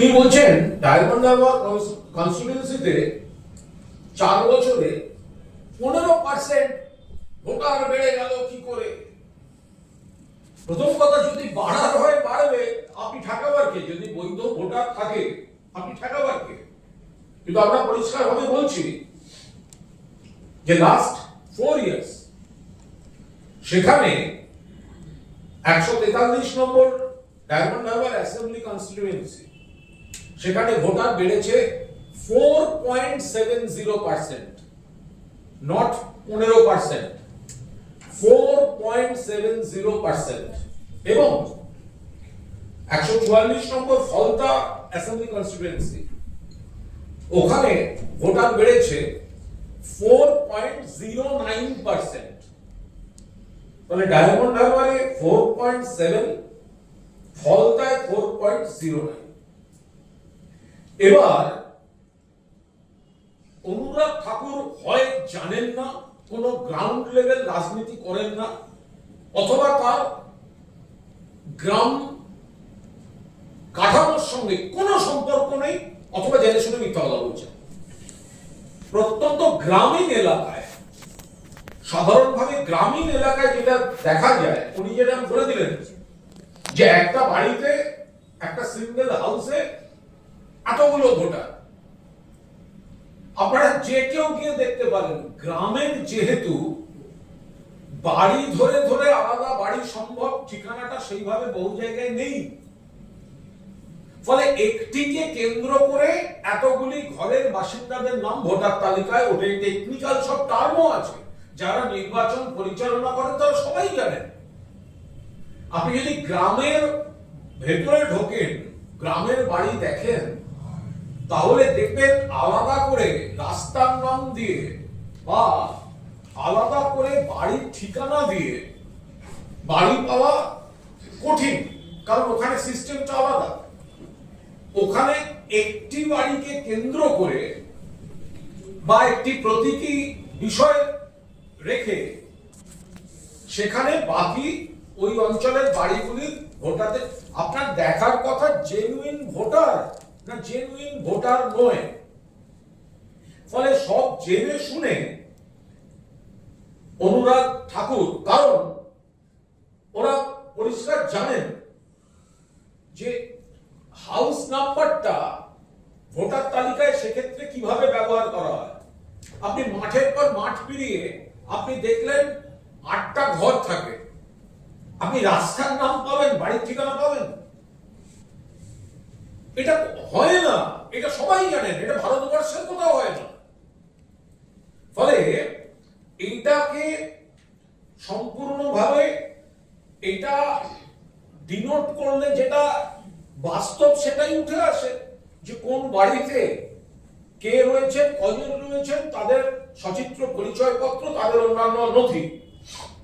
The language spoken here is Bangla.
তিনি বলছেন, ডায়মন্ড হারবার কনস্টিটিউন্সিতে চার বছরে পনেরো পার্সেন্ট ভোটার বেড়ে গেল কি করে? প্রথম কথা, যদি বাড়ার হয় বাড়বে, আপনি ঠেকাবার কে যদি বৈধ ভোটার থাকে, আপনি ঠেকাবার কে কিন্তু আমরা পরিষ্কার ভাবে বলছি যে লাস্ট ফোর ইয়ার্স সেখানে একশো তেতাল্লিশ number diamond harbour assembly constituency সেখানে ভোটার বেড়েছে four point seven zero percent not পনেরো percent four point seven zero percent এবং একশো চুয়াল্লিশ নম্বর ফলতা অ্যাসেম্বলি কনস্টিটুয়েন্সি ওখানে ভোটার বেড়েছে four point zero nine percent তাহলে ডায়মন্ড হারবারে ফোর পয়েন্ট সেভেন ফলতায় ফোর পয়েন্ট জিরো নাইন এবার অনুরাগ ঠাকুর হয় জানেন না, কোন গ্রাউন্ড লেভেল রাজনীতি করেন না, অথবা তার গ্রাম কাঠামোর সঙ্গে কোনো সম্পর্ক নেই, অথবা জেনে শুনে মিথ্যা কথা বলছেন প্রত্যন্ত গ্রামীণ এলাকায়, সাধারণভাবে গ্রামীণ এলাকায় যেটা দেখা যায়, উনি যেটা বলে দিলেন যে একটা বাড়িতে একটা সিঙ্গেল হাউসে এতগুলো ভোটার। আপনারা যে কেউ গিয়ে দেখতে পারেন, গ্রামের যেহেতু বাড়ি ধরে ধরে আলাদা বাড়ি সম্ভব, ঠিকানাটা সেইভাবে বহু জায়গায় নেই। ফলে একটিকে কেন্দ্র করে এতগুলি ঘরের বাসিন্দাদের নাম ভোটার তালিকায় ওঠে টেকনিক্যাল সব টার্মও আছে। যারা নির্বাচন পরিচালনা করেন, তারা সবাই জানেন। আপনি যদি গ্রামের ভেতরে ঢোকেন, গ্রামের বাড়ি দেখেন তাহলে দেখবেন আলাদা করে রাস্তার নাম দিয়ে বা আলাদা করে বাড়ির ঠিকানা দিয়ে বাড়ি পাওয়া কঠিন, কারণ ওখানে সিস্টেমটা আলাদা। ওখানে একটি বাড়িকে কেন্দ্র করে বা একটি প্রতীকী বিষয় রেখে সেখানে বাকি ওই অঞ্চলের বাড়িগুলি ভোটারদের আপনার দেখার কথা জেনুইন ভোটার না জেনুইন ভোটার নয়। ফলে সব জেনে শুনে অনুরাগ ঠাকুর, কারণ ওরা পরিষ্কার জানেন যে হাউস নাম্বারটা ভোটার তালিকায় সেক্ষেত্রে কীভাবে ব্যবহার করা হয়। আপনি মাঠের পর মাঠ পেরিয়ে আপনি দেখলেন আটটা ঘর থাকে। আপনি রাস্তার নাম পাবেন, বাড়ির ঠিকানা পাবেন। এটা হয় না। এটা সবাই জানেন, এটা ভারতবর্ষের কোথাও হয় না। ফলে এইটাকে সম্পূর্ণভাবে এটা ডিনোট করলে যেটা বাস্তব সেটাই উঠে আসে যে কোন বাড়িতে কে রয়েছেন, কজন রয়েছেন, তাদের সচিত্র পরিচয়পত্র, তাদের অন্যান্য নথি।